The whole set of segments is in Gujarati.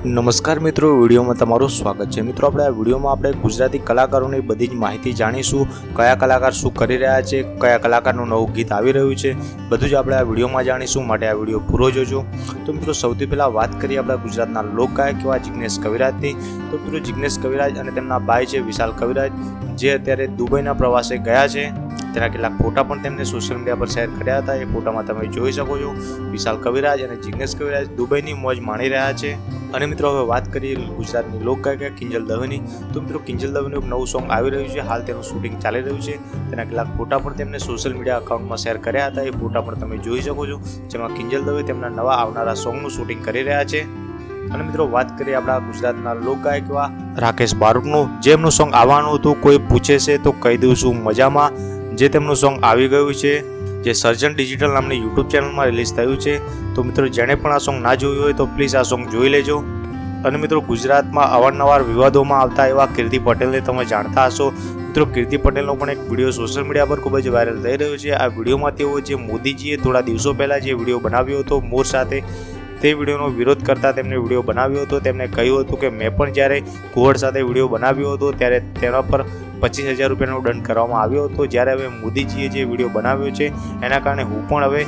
નમસ્કાર મિત્રો, વિડીયોમાં તમારું સ્વાગત છે. મિત્રો, આપણે આ વિડીયોમાં આપણે ગુજરાતી કલાકારોની બધી જ માહિતી જાણીશું. કયા કલાકાર શું કરી રહ્યા છે, કયા કલાકારનું નવું ગીત આવી રહ્યું છે, બધું જ આપણે આ વિડીયોમાં જાણીશું. માટે આ વીડિયો પૂરો જોજો. તો મિત્રો, સૌથી પહેલાં વાત કરીએ આપણા ગુજરાતના લોકગાયક એવા જિગ્નેશ કવિરાજની. તો મિત્રો, જિગ્નેશ કવિરાજ અને તેમના ભાઈ છે વિશાલ કવિરાજ, જે અત્યારે દુબઈના પ્રવાસે ગયા છે. તેના કેટલાક ફોટા પણ તેમને સોશિયલ મીડિયા પર શેર કર્યા હતા. એ ફોટામાં તમે જોઈ શકો છો, વિશાલ કવિરાજ અને જિગ્નેશ કવિરાજ દુબઈની મોજ માણી રહ્યા છે. અને મિત્રો, હવે વાત કરીએ ગુજરાતની લોકગાયક ગાયિકા કિંજલ દવેની. તો મિત્રો, કિંજલ દવેનું એક નવું સોંગ આવી રહ્યું છે. હાલ તેનું શૂટિંગ ચાલી રહ્યું છે. તેના કેટલાક ફોટા પણ તેમને સોશિયલ મીડિયા અકાઉન્ટમાં શેર કર્યા હતા. એ ફોટા પણ તમે જોઈ શકો છો, જેમાં કિંજલ દવે તેમના નવા આવનારા સોંગનું શૂટિંગ કરી રહ્યા છે. અને મિત્રો, વાત કરીએ આપણા ગુજરાતના લોકગાયક એવા રાકેશ બારોટનું જે એમનું સોંગ આવવાનું હતું, કોઈ પૂછે છે તો કહી દઉં છું મજામાં. જે તેમનું સોંગ આવી ગયું છે, જે સર્જન ડિજિટલ નામની યુટ્યુબ ચેનલમાં રિલીઝ થયું છે, તો મિત્રો જેણે પણ આ સોંગ ના જોયું હોય તો પ્લીઝ આ સોંગ જોઈ લેજો. અને મિત્રો ગુજરાતમાં અવારનવાર વિવાદોમાં આવતા એવા કીર્તિ પટેલને તમે જાણતા હશો. મિત્રો કીર્તિ પટેલનો પણ એક વીડિયો સોશિયલ મીડિયા પર ખૂબ જ વાયરલ થઈ રહ્યો છે. આ વિડીયોમાં તેઓ જે મોદીજીએ થોડા દિવસો પહેલાં જે વીડિયો બનાવ્યો હતો, મોર સાથે તે વિડીયોનો વિરોધ કરતા તેમને વીડિયો બનાવ્યો હતો. તેમણે કહ્યું હતું કે, મેં પણ જ્યારે કુહડ સાથે વીડિયો બનાવ્યો હતો, ત્યારે તેના પર પચીસ હજાર રૂપિયાનો દંડ કરવામાં આવ્યો હતો. જ્યારે હવે મોદીજીએ જે વીડિયો બનાવ્યો છે, એના કારણે હું પણ હવે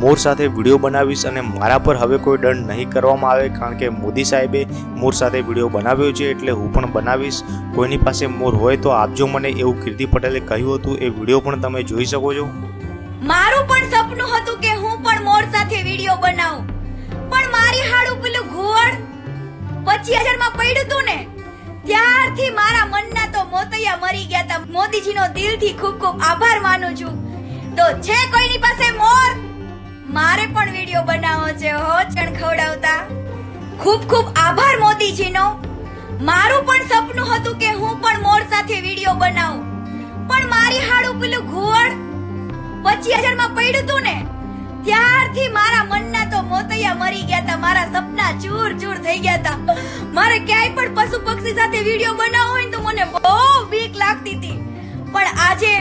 મોર સાથે વીડિયો બનાવીશ અને મારા પર હવે કોઈ દંડ નહીં કરવામાં આવે, કારણ કે મોદી સાહેબે મોર સાથે વીડિયો બનાવ્યો છે એટલે હું પણ બનાવીશ. કોઈની પાસે મોર હોય તો આપજો મને, એવું કીર્તિ પટેલે કહ્યું હતું. એ વીડિયો પણ તમે જોઈ શકો છો. મારું પણ સપનું હતું કે હું પણ મોર સાથે વીડિયો બનાવું. પણ મારી હાડું પેલું ઘુવડ પચીસ હજારમાં પડ્યું ને ત્યારથી મારા મનના તો મોતૈયા મરી ગયા હતા મોદીજીનો દિલથી ખૂબ ખૂબ આભાર માનું છું. તો છે કોઈની પાસે મોર? મારે પણ વીડિયો બનાવવો છે હો, ચણ ખવડાવતા. ખૂબ ખૂબ આભાર મોદીજીનો. મારું પણ સપનું હતું કે હું પણ મોર સાથે વીડિયો બનાવું. પણ મારી હાડું પેલું ઘુવડ પચીસ હજારમાં પડ્યું તું ને ત્યારથી મારા મનના તો મોતૈયા મરી ગયા હતા મારા સપના ચૂર ચૂર થઈ ગયા હતા મારે ક્યાંય પણ પશુ પક્ષી સાથે વીડિયો બનાવવો હોય તો મને બહુ બીક લાગતી હતી પણ આજે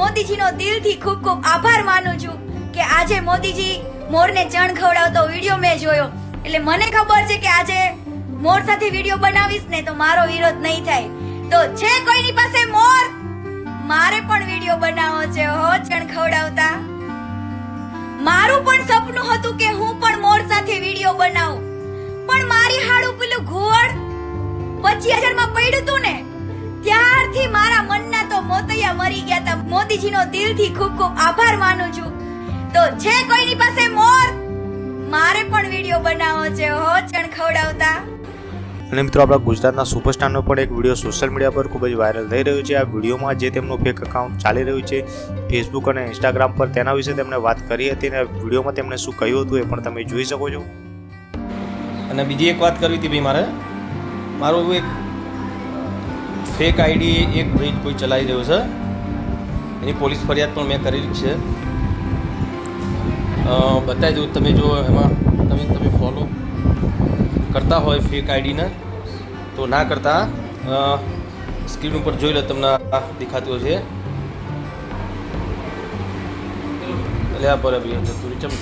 મોદીજીનો દિલથી ખૂબ ખૂબ આભાર માનું છું કે આજે મોદીજી મોરને ચણ ખવડાવતો વીડિયો મેં જોયો. એટલે મને ખબર છે કે આજે મોર સાથે વીડિયો બનાવીશ ને તો મારો વિરોધ નહીં થાય. તો છે કોઈની પાસે મોર? મારે પણ વીડિયો બનાવવો છે હો ચણ ખવડાવતા. મારું પણ સપનું હતું કે હું પણ મોર સાથે વીડિયો બનાવું. પણ મારી હાડું પેલું ઘોડ પચીસ હજારમાં પડ્યું તું ને, ત્યારથી મારા મનના તો મોતૈયા મરી ગયા તા. મોદીજીનો દિલથી ખૂબ ખૂબ આભાર માનું છું. તો છે કોઈની પાસે મોર, મારે પણ વીડિયો બનાવવો છે હો ચણ ખવડાવતા. અને મિત્રો, આપણા ગુજરાતના સુપરસ્ટારનો પણ એક વીડિયો સોશિયલ મીડિયા પર ખૂબ જ વાયરલ થઈ રહ્યો છે. આ વિડીયોમાં જે તેમનું ફેક એકાઉન્ટ ચાલી રહ્યું છે ફેસબુક અને ઇન્સ્ટાગ્રામ પર, તેના વિશે તેમણે વાત કરી હતી અને વિડીયોમાં તેમણે શું કહ્યું હતું એ પણ તમે જોઈ શકો છો. અને બીજી એક વાત કરવી હતી ભાઈ મારે. મારું એક ફેક આઈડી એક ભાઈ કોઈ ચલાવી રહ્યો છે. એની પોલીસ ફરિયાદ પણ મેં કરેલી છે. બતાવી દઉં. તમે જો એમાં, તમે તમે ફોલો કરતા હોય ફેક આઈડીને તો ના કરતા. સ્ક્રીન ઉપર જોઈ લો તમને દેખાતું હશે. એટલે આ બરાબર જતું ચમ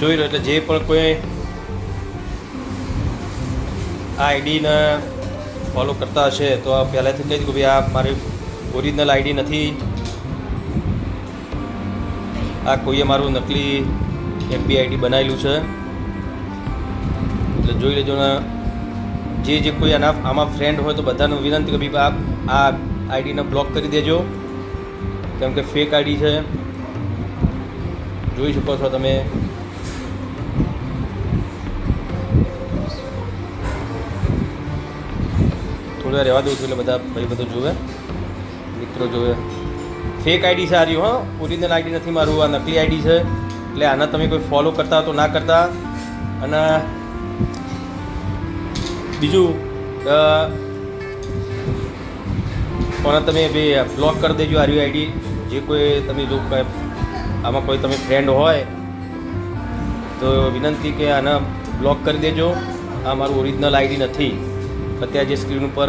જોઈ લો, એટલે જે પણ કોઈ આ આઈડીને ફોલો કરતા હશે, તો આ પહેલાંથી કહી દીધું કે ભાઈ આ મારી ઓરિજિનલ આઈડી નથી. આ કોઈએ મારું નકલી એફબી આઈડી બનાવેલું છે. એટલે જોઈ લેજો ને. જે જે કોઈ આના આમાં ફ્રેન્ડ હોય તો બધાને વિનંતી કે ભાઈ આ આ આઈડીને બ્લોક કરી દેજો. કેમ કે ફેક આઈડી છે. જોઈ શકો છો તમે. થોડી રહેવા દઉં છું એટલે બધા ભાઈ બધું જોવે મિત્રો જોવે. ફેક આઈડી છે આ રહ્યું હા. ઓરિજિનલ આઈડી નથી મારું. આ નકલી આઈડી છે. એટલે આના તમે કોઈ ફોલો કરતા તો ના કરતા. અને બીજું પણ તમે બે બ્લોક કરી દેજો આ રહ્યું આઈડી જે કોઈ તમે જો આમાં કોઈ તમે ફ્રેન્ડ હોય, તો વિનંતી કે આને બ્લોક કરી દેજો. આ મારું ઓરિજિનલ આઈડી નથી. અત્યારે જે સ્ક્રીન ઉપર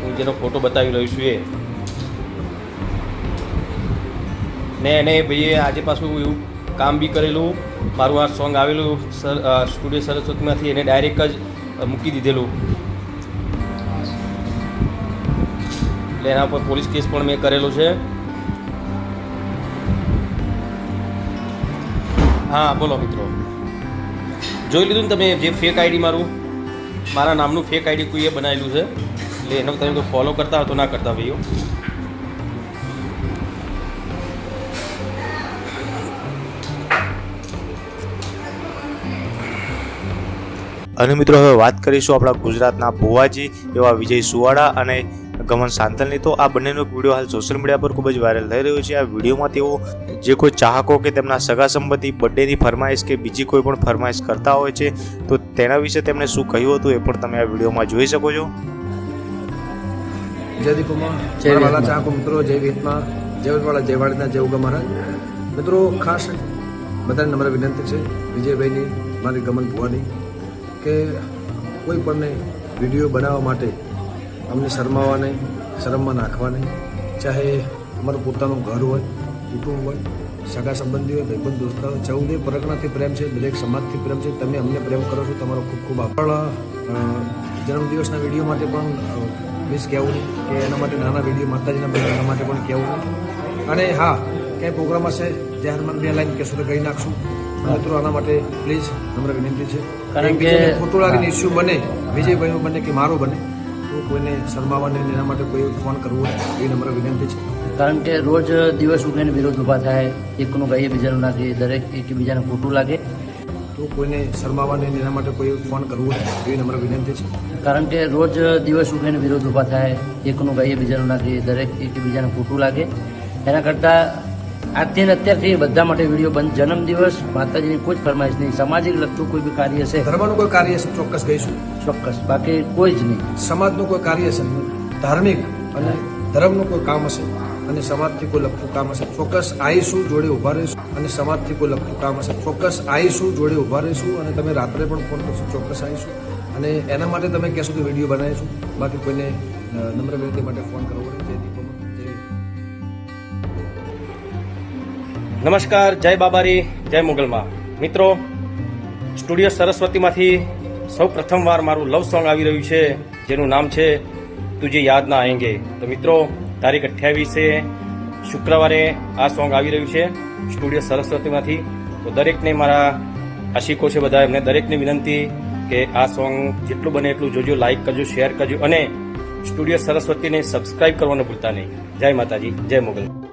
હું જેનો ફોટો બતાવી રહ્યો છું એ. ને એને ભાઈએ આજે પાછું એવું કામ બી કરેલું. મારું આ સોંગ આવેલું, સર સ્ટુડિયો સરસ્વતીમાંથી એને ડાયરેક્ટ જ મૂકી દીધેલું. એટલે એના પર પોલીસ કેસ પણ મેં કરેલો છે. હા, બોલો મિત્રો. જોઈ લીધું ને તમે જે ફેક આઈડી મારું? મારા નામનું ફેક આઈડી કોઈએ બનાવેલું છે? એટલે એનો તમે કોઈ ફોલો કરતા હો તો ના કરતા ભાઈઓ. અને મિત્રો હવે વાત કરીશું આપણા ગુજરાતના ભુવાજી એવા વિજય સુવાડા અને ગમન સાંતલની. તો આ બંનેનો એક વીડિયો હાલ સોશિયલ મીડિયા પર ખૂબ જ વાયરલ થઈ રહ્યો છે. આ વિડીયોમાં તેઓ જે કોઈ ચાહકો કે તેમના સગા સંબંધી બર્થડેની ફરમાઈશ કે બીજી કોઈ પણ ફરમાઈશ કરતા હોય છે તો તેના વિશે તેમણે શું કહ્યું હતું એ પણ તમે આ વિડીયોમાં જોઈ શકો છો. વાલા ચાહકો મિત્રો જય વિહતમાં જય જયવાડીના જય ઉગા મહારાજ. મિત્રો ખાસ બધાને નમ્ર વિનંતી છે વિજયભાઈની મારી ગમન ભુવાની. કે કોઈ પણને વીડિયો બનાવવા માટે અમને શરમાવા નહીં, શરમમાં નાખવા નહીં. ચાહે અમારું પોતાનું ઘર હોય, કુટુંબ હોય, સગા સંબંધી હોય, ભાઈબંધ, દોસ્તા હોય ચૌદે પરગણાથી પ્રેમ છે, દરેક સમાજથી પ્રેમ છે. તમે અમને પ્રેમ કરો છો, તમારો ખૂબ ખૂબ આભાર. જન્મદિવસના વીડિયો માટે પણ મિસ કહેવું નહીં કે એના માટે નાના વીડિયો, માતાજીના એના માટે પણ કહેવું નહીં. અને હા, ક્યાંય પ્રોગ્રામ હશે, જાહેરમાં બે લાઈન કહેશો તો કહી નાખશું. મિત્રો, આના માટે પ્લીઝ નમ્ર વિનંતી છે. કારણ કે- ખોટું લાગીને હા. ઇસ્યુ બને વિજયભાઈનું બને કે મારો બને તો કોઈને શરમાવાને એના માટે કોઈ ફોન કરવો એ નમ્ર વિનંતી છે. કારણ કે રોજ દિવસ ઉઠીને વિરોધ ઊભા થાય એકનું ગાઈએ બીજાનું ના કહીએ દરેક એકબીજાને ખોટું લાગે. તો કોઈને શરમાવાને એના માટે કોઈ ફોન કરવો એ નમ્ર વિનંતી છે. કારણ કે રોજ દિવસ ઉઠીને વિરોધ ઊભા થાય એકનું ગાઈએ બીજાનું ના કહીએ દરેક એકબીજાને ખોટું લાગે. એના કરતાં આજથી અત્યારથી બધા માટે વીડિયો બંધ. જન્મદિવસ માતાજીની કોઈ જ ફરમાઈશ નહીં. સામાજિક લગતું કોઈ બી કાર્ય છે ધર્મનું કોઈ કાર્ય છે ચોક્કસ ગઈશું ચોક્કસ. બાકી કોઈ જ નહીં. સમાજનું કોઈ કાર્ય છે ધાર્મિક અને ધર્મનું કોઈ કામ હશે અને સમાજથી કોઈ લગતું કામ હશે. ચોક્કસ આવીશું જોડે ઊભા રહીશું અને સમાજથી કોઈ લગતું કામ હશે. ચોક્કસ આવીશું જોડે ઊભા રહીશું અને તમે રાત્રે પણ ફોન કરશો ચોક્કસ આવીશું અને એના માટે તમે કહેશો કે વીડિયો બનાવીશું. બાકી કોઈને નમ્ર વ્યક્તિ માટે ફોન કરવો પડે. જે દીપોમાં. નમસ્કાર, જય બાબારી, જય મુગલમાં. મિત્રો, સ્ટુડિયો સરસ્વતીમાંથી સૌ પ્રથમવાર મારું લવ સોંગ આવી રહ્યું છે, જેનું નામ છે તુજે યાદ ના આએંગે તો મિત્રો, તારીખ અઠ્યાવીસે શુક્રવારે આ સોંગ આવી રહ્યું છે, સ્ટુડિયો સરસ્વતીમાંથી. તો દરેકને મારા આશિકો છે બધા, એમને દરેકને વિનંતી કે આ સોંગ જેટલું બને એટલું જોજો લાઇક કરજો શેર કરજો, અને સ્ટુડિયો સરસ્વતીને સબસ્ક્રાઇબ કરવાનું ભૂલતા નહીં. જય માતાજી, જય મોગલ.